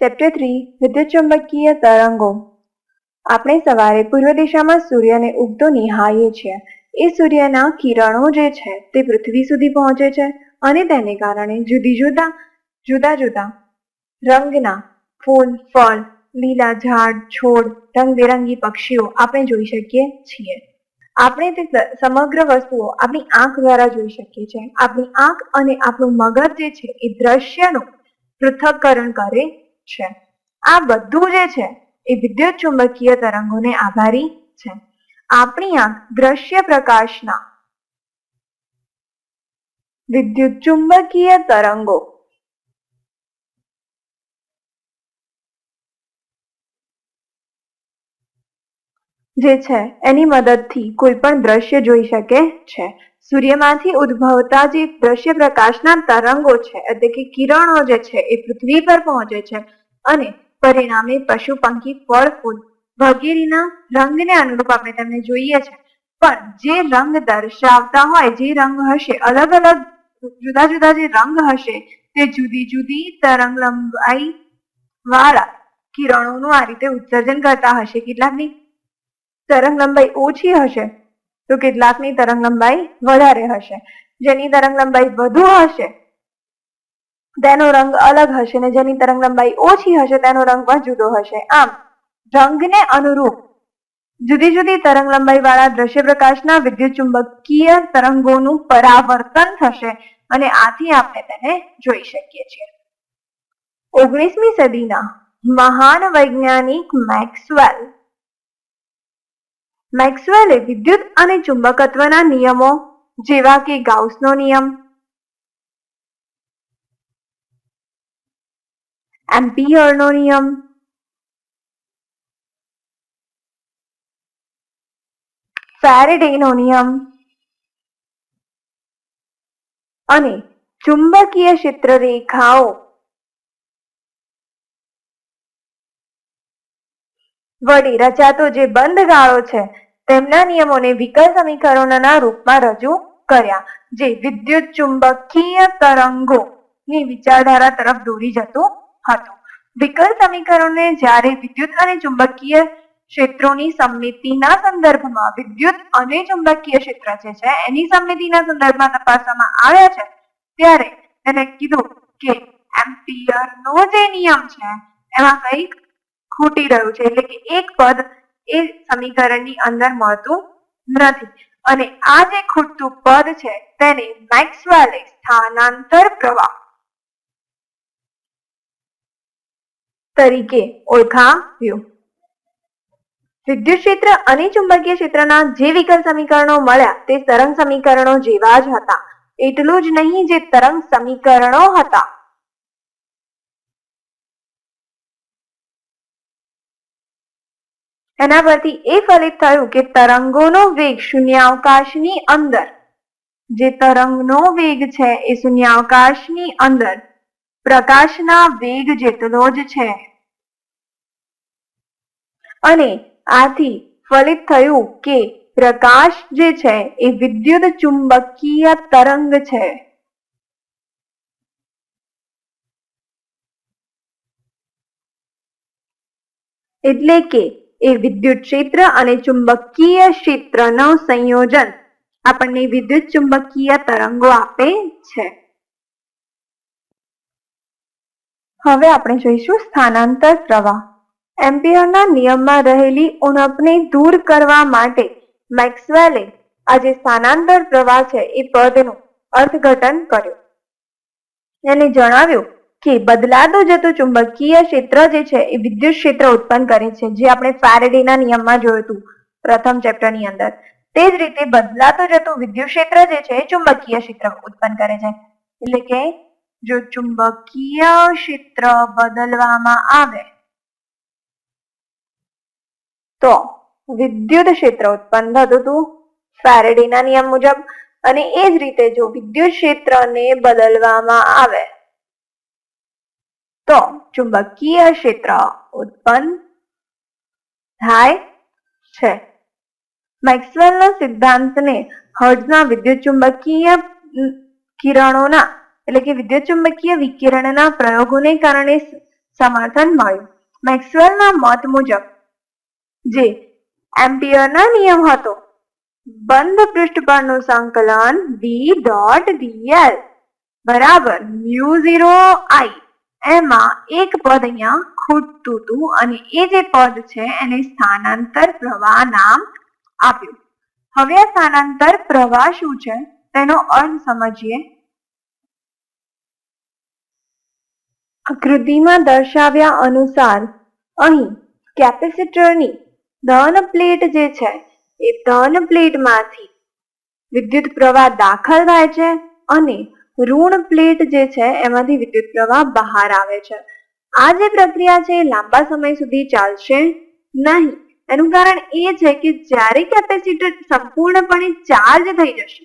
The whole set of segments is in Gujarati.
ચેપ્ટર થ્રી વિદ્યુતચુંબકીય તરંગો. આપણે સવારે પૂર્વ દિશામાં સૂર્યને ઉગતો નિહાળીએ છીએ. એ સૂર્યના કિરણો જે છે તે પૃથ્વી સુધી પહોંચે છે અને તેને કારણે જુદી જુદા જુદા જુદા રંગના ફૂલ, ફળ, લીલા ઝાડ, છોડ, રંગબેરંગી પક્ષીઓ આપણે જોઈ શકીએ છીએ. આપણે તે સમગ્ર વસ્તુઓ આપણી આંખ દ્વારા જોઈ શકીએ છીએ. આપણી આંખ અને આપણું મગજ જે છે એ દ્રશ્યનું પૃથ્થકરણ કરે છે. આ બધું જે છે, એ વિદ્યુત ચુંબકીય તરંગોને આભારી છે. આપણી આંખ દ્રશ્ય પ્રકાશના વિદ્યુત ચુંબકીય તરંગો. જે છે, એની મદદથી કોઈ પણ દ્રશ્ય જોઈ શકે છે. સૂર્યમાંથી ઉદ્ભવતા જે દ્રશ્ય પ્રકાશના તરંગો છે, એટલે કે કિરણો જે છે, એ પૃથ્વી પર પહોંચે છે. અને પરિણામે પશુ પંખી, ફળ, ફૂલ વગેરેના રંગને અનુરૂપ આપણે તેમને જોઈએ છે. પણ જે રંગ દર્શાવતા હોય, જે રંગ હશે, અલગ અલગ જુદા જુદા જે રંગ હશે, તે જુદી જુદી તરંગ લંબાઈ વાળા કિરણોનું આ રીતે ઉત્સર્જન કરતા હશે. કેટલાકની તરંગ લંબાઈ ઓછી હશે, તો કેટલાકની તરંગ લંબાઈ વધારે હશે. જેની તરંગ લંબાઈ વધુ હશે તેનો રંગ અલગ હશે ને જેની તરંગ લંબાઈ ઓછી હશે, તેનો રંગ પણ જુદો હશે. આમ, રંગને અનુરૂપ જુદી જુદી તરંગ લંબાઈ વાળા દ્રશ્ય પ્રકાશના વિદ્યુત ચુંબકીય તરંગોનું પરાવર્તન થશે અને આથી આપણે તેને જોઈ શકીએ છીએ. ઓગણીસમી સદીના મહાન વૈજ્ઞાનિક મેક્સવેલ, મેક્સવેલે વિદ્યુત અને ચુંબકત્વના નિયમો જેવા કે ગાઉસનો નિયમ એમ્પિયરનો નિયમ ફેરેડેનો નિયમ અને ચુંબકીય ક્ષેત્ર રેખાઓ વડે રચાતો જે બંધ ગાળો છે, તેમના નિયમોને વિકલ સમીકરણોના રૂપમાં રજૂ કર્યા, જે વિદ્યુત ચુંબકીય તરંગો ની વિચારધારા તરફ દોરી જતું હતું. વિકલ સમીકરણને જ્યારે વિદ્યુત અને ચુંબકીય ક્ષેત્રોની સમમિતિના સંદર્ભમાં વિદ્યુત અને ચુંબકીય ક્ષેત્ર જે છે, એની સમમિતિના સંદર્ભમાં તપાસવામાં આવ્યા છે, ત્યારે એને કીધું કે એમ્પિયરનો જે નિયમ છે, એમાં કંઈક ખૂટી રહ્યું છે, એટલે કે એક પદ એ સમીકરણની અંદર મળતું નથી. અને આ જે ખૂટતું પદ છે, તેને મેક્સવેલે સ્થાનાંતર પ્રવાહ તરીકે ઓળખાવ્યું. વિદ્યુત ક્ષેત્ર અને ચુંબકીય ક્ષેત્રના જે વિકલ સમીકરણો મળ્યા તે તરંગ સમીકરણો જેવા જ હતા. એટલું જ નહીં જે તરંગ સમીકરણો હતા. એના પરથી એ ફલિત થયું કે તરંગોનો વેગ શૂન્યાવકાશની અંદર, જે તરંગનો વેગ છે એ શૂન્યાવકાશની અંદર, પ્રકાશના વેગ જેટલો જ છે. અને આથી ફલિત થયું કે પ્રકાશ જે છે એ વિદ્યુત ચુંબકીય તરંગ છે. એટલે કે એ વિદ્યુત ક્ષેત્ર અને ચુંબકીય ક્ષેત્રનો સંયોજન આપણને વિદ્યુત ચુંબકીય તરંગો આપે છે. હવે આપણે જોઈશું સ્થાનાંતર પ્રવાહ. એમ્પિયરના નિયમમાં રહેલી ઉણપને દૂર કરવા માટે મેક્સવેલે આજે સ્થાનાંતર પ્રવાહ છે એ પદનું અર્થઘટન કર્યું. એને જણાવ્યું કે બદલાતો જતું ચુંબકીય ક્ષેત્ર જે છે એ વિદ્યુત ક્ષેત્ર ઉત્પન્ન કરે છે, જે આપણે ફેરેડેના નિયમમાં જોયું હતું પ્રથમ ચેપ્ટરની અંદર. તે જ રીતે બદલાતો જતું વિદ્યુત ક્ષેત્ર જે છે એ ચુંબકીય ક્ષેત્ર ઉત્પન્ન કરે છે. એટલે કે જો ચુંબકીય ક્ષેત્ર બદલવામાં આવે તો વિદ્યુત ક્ષેત્ર ઉત્પન્ન થતું હતું. ફેરેડીના નિયમ મુજબ અને એ જ રીતે જો વિદ્યુત ક્ષેત્રને બદલવામાં આવે તો ચુંબકીય ક્ષેત્ર ઉત્પન્ન થાય છે. મેક્સવેલના સિદ્ધાંતને હર્ટ્ઝના વિદ્યુત ચુંબકીય કિરણોના એટલે કે વિદ્યુત ચુંબકીય વિકિરણના પ્રયોગોને કારણે સમર્થન મળ્યું. મેક્સવેલના મત મુજબ જે. એમ્પિયરનો નિયમ હતો. બંધ પૃષ્ઠ પરનું સંકલન વી ડોટ ડીએલ બરાબર, મ્યુ ઝીરો આઈ. એમાં એક પદ અહીંયા ખૂટતું હતું અને એ જે પદ છે એને સ્થાનાંતર પ્રવાહ નામ આપ્યું. હવે સ્થાનાંતર પ્રવાહ શું છે? તેનો અર્થ સમજીએ. આકૃતિમાં દર્શાવ્યા અનુસાર અહીં કેપેસિટરની ધન પ્લેટ જે છે, એ ધન પ્લેટમાંથી વિદ્યુત પ્રવાહ દાખલ થાય છે અને ઋણ પ્લેટ જે છે, એમાંથી વિદ્યુત પ્રવાહ બહાર આવે છે. આ જે પ્રક્રિયા છે, એ લાંબા સમય સુધી ચાલશે નહીં. એનું કારણ એ છે કે જ્યારે કેપેસિટર સંપૂર્ણપણે ચાર્જ થઈ જશે,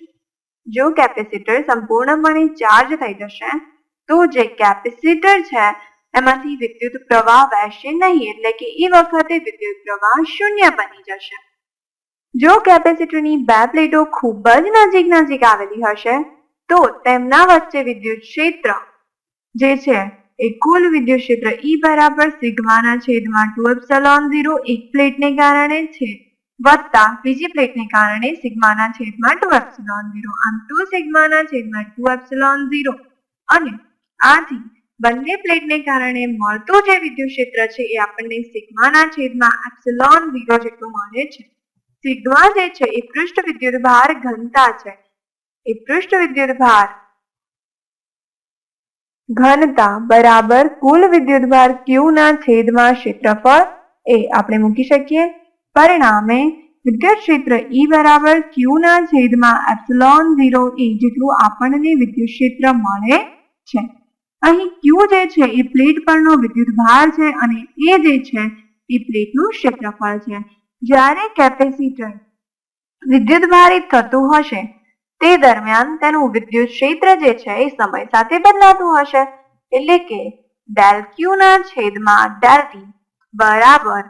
જો કેપેસિટર સંપૂર્ણપણે ચાર્જ થઈ જશે, તો જે કેપેસિટર છે એમાંથી વિદ્યુત પ્રવાહ વહેશે નહીં, એટલે કે એ વખતે વિદ્યુત પ્રવાહ શૂન્ય બની જશે. જો કેપેસિટરની બે પ્લેટો ખૂબ જ નજીક નજીક આવેલી હશે, તો તેમના વચ્ચે વિદ્યુત ક્ષેત્ર, જે છે એ કુલ વિદ્યુત ક્ષેત્ર ઈ બરાબર સિગ્માના છેદમાં ટુ એપ્સલોન ઝીરો એક પ્લેટને કારણે છે, વત્તા બીજી પ્લેટને કારણે સિગ્માના છેદમાં ટુ એપ્સલોન ઝીરો, આમ ટુ સિગ્માના છેદમાં ટુ એપ્સલોન ઝીરો. અને આથી બંને પ્લેટને કારણે મળતું જે વિદ્યુત ક્ષેત્ર છે એ આપણને સિગ્માના છેદમાં એપ્સિલોન ઝીરો જેટલું મળે છે. સિગ્મા જે છે એ પૃષ્ઠ વિદ્યુત ભાર ઘનતા છે. એ પૃષ્ઠ વિદ્યુત ભાર ઘનતા બરાબર કુલ વિદ્યુત ભાર ક્યુ ના છેદમાં ક્ષેત્રફળ એ આપણે મૂકી શકીએ. પરિણામે વિદ્યુત ક્ષેત્ર ઈ બરાબર ક્યુ ના છેદમાં એપ્સિલોન ઝીરો ઈ જેટલું આપણને વિદ્યુત ક્ષેત્ર મળે છે. અહીં ક્યુ જે છે એ પ્લેટ પરનો વિદ્યુત ભાર છે અને એ જે છે એ પ્લેટનું ક્ષેત્રફળ છે. જ્યારે કેપેસિટર વિદ્યુત ભારિત થતું હશે, તે દરમિયાન તેનું વિદ્યુત ક્ષેત્ર જે છે એ સમય સાથે બદલાતું હશે. એટલે કે ડેલ ક્યુ ના છેદમાં ડેલ ટી બરાબર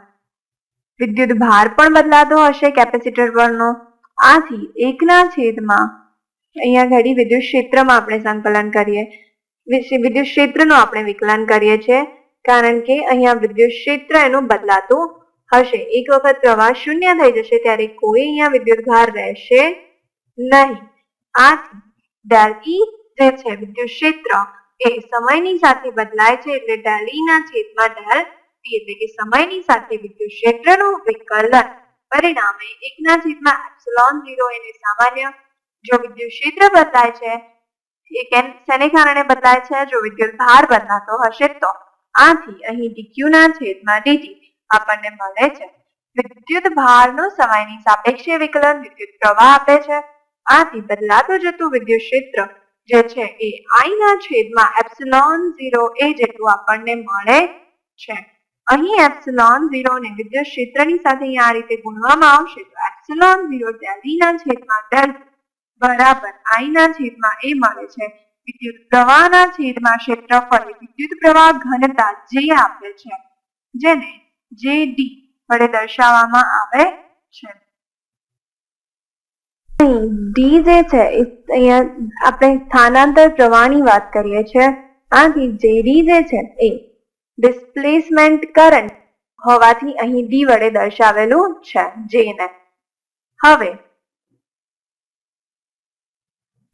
વિદ્યુત ભાર પણ બદલાતો હશે કેપેસિટર પરનો. આથી એકના છેદમાં અહીંયા ઘડી વિદ્યુત ક્ષેત્રમાં આપણે સંકલન કરીએ. વિદ્યુત ક્ષેત્રનું આપણે વિકલન કરીએ છીએ. કારણ કે અહીંયા વિદ્યુત ક્ષેત્ર એનું બદલાતું હશે. એક વખત પ્રવાહ શૂન્ય થઈ જશે ત્યારે કોઈ અહીંયા વિદ્યુત ભાર રહેશે નહીં. આથી ડેલ ઈ જે છે વિદ્યુત ક્ષેત્ર એ સમયની સાથે બદલાય છે એટલે ડેલ ઈ ના છેદમાં ડેલ એટલે કે સમયની સાથે વિદ્યુત ક્ષેત્રનું વિકલન. પરિણામે એકના છેદમાં એપ્સિલોન ઝીરો એને સામાન્ય જો વિદ્યુત ક્ષેત્ર બદલાય છે શેને કારણે બદલાય છે? જો વિદ્યુત ભાર બદલાતો હશે તો. આથી અહીં ના છેદમાં ડીટી આપણને મળે છે. વિદ્યુત ભારનું સમયની સાપેક્ષે વિકલન વિદ્યુત પ્રવાહ આપે છે. આથી બદલાતું જતું વિદ્યુત ક્ષેત્ર જે છે એ આઈ ના છેદમાં એપ્સિલોન ઝીરો એ જેટલું આપણને મળે છે. અહીં એપ્સિલોન ઝીરો ને વિદ્યુત ક્ષેત્રની સાથે આ રીતે ગુણવામાં આવશે તો એપ્સિલોન ઝીરો ડેલી ના છેદમાં ડેલ બરાબર. આઈના છેદમાં એ મળે છે. વિદ્યુત પ્રવાહના છેદમાં ક્ષેત્રફળ વિદ્યુત પ્રવાહ ઘનતા જે આપે છે, જેને જે ડી વડે દર્શાવવામાં આવે છે. ડી જે છે અહીંયા આપણે સ્થાનાંતર પ્રવાહની વાત કરીએ છીએ. આથી જે ડી જે છે એ ડિસ્પ્લેસમેન્ટ કરંટ હોવાથી અહીં ડી વડે દર્શાવેલું છે જેને હવે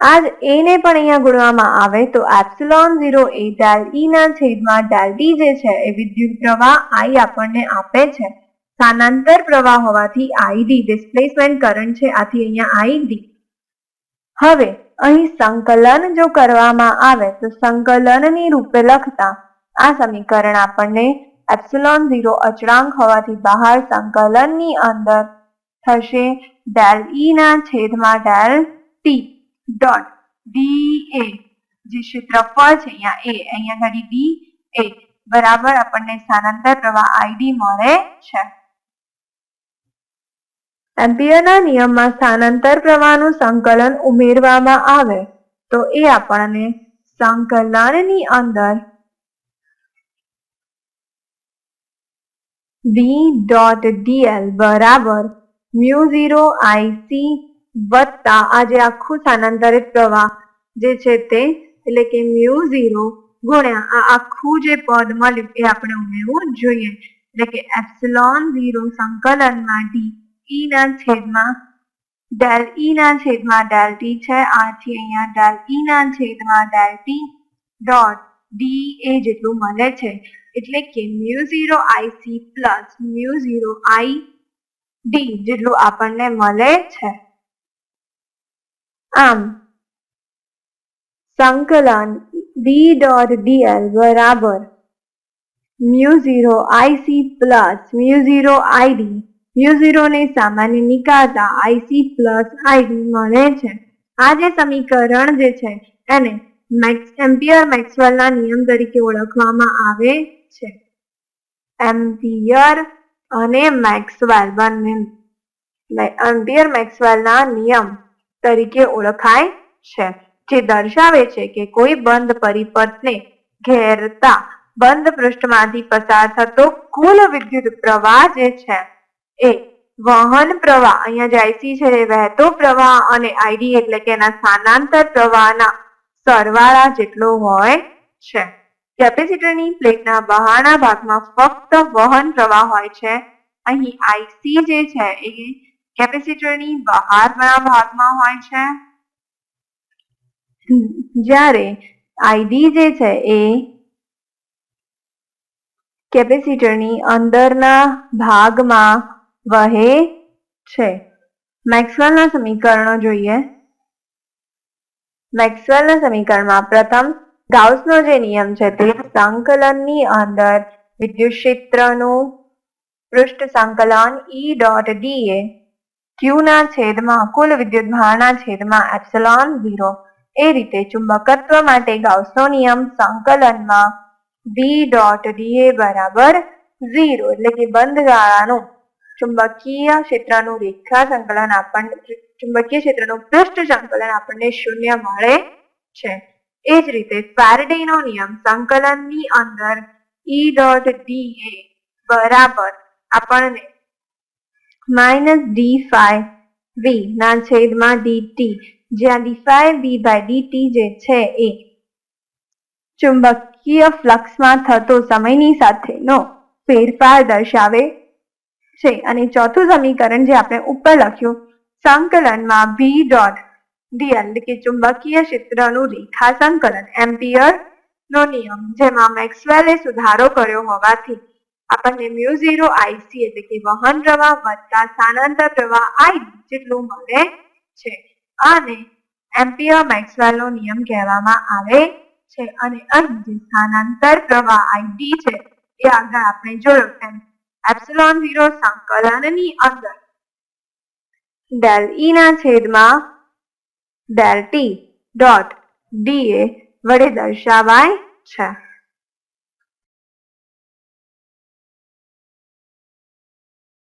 આજ એ ને પણ અહીંયા ગુણવામાં આવે તો epsilon zero A del E ના છેદમાં ડેલ ડી જે છે એ વિદ્યુત પ્રવાહ આઈ આપણને આપે છે. સ્થાનાંતર પ્રવાહ હોવાથી આઈડી ડિસ્પ્લેસમેન્ટ કરંટ છે, આથી અહીંયા આઈડી હવે અહીં સંકલન જો કરવામાં આવે તો સંકલનની રૂપે લખતા આ સમીકરણ આપણને એપ્સિલોન ઝીરો અચળાંક હોવાથી બહાર સંકલનની અંદર થશે ડેલ ઈ ના છેદમાં del T dot D A જે ક્ષેત્રફળ છે, અહીંયા એ અહીંયા ઘડી ડી એ બરાબર, આપણને સ્થાનાંતર પ્રવાહ આઈડી મળે છે. એમ્પિયરના નિયમમાં સ્થાનાંતર પ્રવાહનું સંકલન ઉમેરવામાં આવે, તો એ આપણને સંકલનની અંદર ડી ડોટ ડીએલ બરાબર મ્યુ ઝીરો આઈસી વત્તા આજે આખું સ્થાનાંતરિત પ્રવાહ જે છે તે એટલે કે મ્યુ ઝીરો ગુણ્યા આ આખું જે પદ મળ્યું એ આપણે ઉમેરવું જોઈએ. એટલે કે એપ્સિલોન ઝીરો સંકલનમાં ડી ઈ ના છેદમાં ડેલ ઈ ના છેદમાં ડેલ ટી છે. આથી અહીંયા ડેલ ઈ ના છેદમાં del T dot D A જેટલું મળે છે. એટલે કે mu zero IC plus mu zero I D જેટલું આપણને મળે છે. આમ, સંકલન ડી ડોટ ડીએલ બરાબર mu zero I C plus mu zero I D mu zero ને સામાન્ય નીકાળતા આઈસી પ્લસ આઈડી મળે છે. આ જે સમીકરણ જે છે એને મેક્સ, એમ્પિયર મેક્સવેલના નિયમ તરીકે ઓળખવામાં આવે છે. એમ્પિયર અને મેક્સવેલ બંને. એમ્પિયર મેક્સવેલના નિયમ તરીકે ઓળખાય છે. જે દર્શાવે છે કે કોઈ બંધ પરિપથને ઘેરતા બંધ પૃષ્ઠમાંથી પસાર થતો કુલ વિદ્યુત પ્રવાહ જે છે એ વહન પ્રવાહ અહીંયા જે છે વહેતો પ્રવાહ અને આઈડી એટલે કે એના સ્થાનાંતર પ્રવાહના સરવાળા જેટલો હોય છે. કેપેસિટરની પ્લેટના બહારના ભાગમાં ફક્ત વહન પ્રવાહ હોય છે. અહીં આઈસી જે છે એ કેપેસિટરની બહારના ભાગમાં હોય છે? જ્યારે આઈડી જે છે એ કેપેસિટરની અંદરના ભાગમાં વહે છે. મેક્સવેલના સમીકરણો જોઈએ. મેક્સવેલના સમીકરણમાં પ્રથમ ગાઉસનો જે નિયમ છે તે સંકલનની અંદર વિદ્યુત ક્ષેત્રનું પૃષ્ઠ સંકલન E dot D A Q ના છેદમાં કુલ વિદ્યુતભારના છેદમાં એપ્સલોન ઝીરો. એ રીતે ચુંબકત્વ માટે ગાઉસનો નિયમ સંકલનમાં ડી ડોટ ડીએ બરાબર ઝીરો એટલે કે બંધ ગાળાનું ચુંબકીય ક્ષેત્રનું રેખા સંકલન આપણને ચુંબકીય ક્ષેત્રનું પૃષ્ઠ સંકલન આપણને શૂન્ય મળે છે. એ જ રીતે ફેરડેનો નિયમ સંકલનની અંદર ઈ ડોટ એ બરાબર આપણને માઇનસ ડી ફાઈ વી ના છેદમાં ડીટી જ્યાં D phi V by D T જે છે એ ચુંબકીય ફ્લક્સમાં થતો સમયની સાથેનો ફેરફાર દર્શાવે છે. અને ચોથું સમીકરણ જે આપણે ઉપર લખ્યું, સંકલનમાં ભી ડોટ ડીએલ કે ચુંબકીય ક્ષેત્રનું રેખા સંકલન એમ્પિયર નો નિયમ, જેમાં મેક્સવેલે સુધારો કર્યો હોવાથી આપણને મ્યુ ઝીરો આઈસી એટલે કે વહન પ્રવાહ વત્તા સ્થાનાંતર પ્રવાહ આઈ જેટલું મળે છે. આને એમ્પિયર મેક્સવેલનો નિયમ કહેવામાં આવે છે અને અહીં જે સ્થાનાંતર પ્રવાહ આઈડી છે એ આગળ આપણે જોયો તેમ એપ્સિલોન ઝીરો સંકલનની અંદર ડેલ ઈ ના છેદમાં del T dot D A વડે દર્શાવાય છે.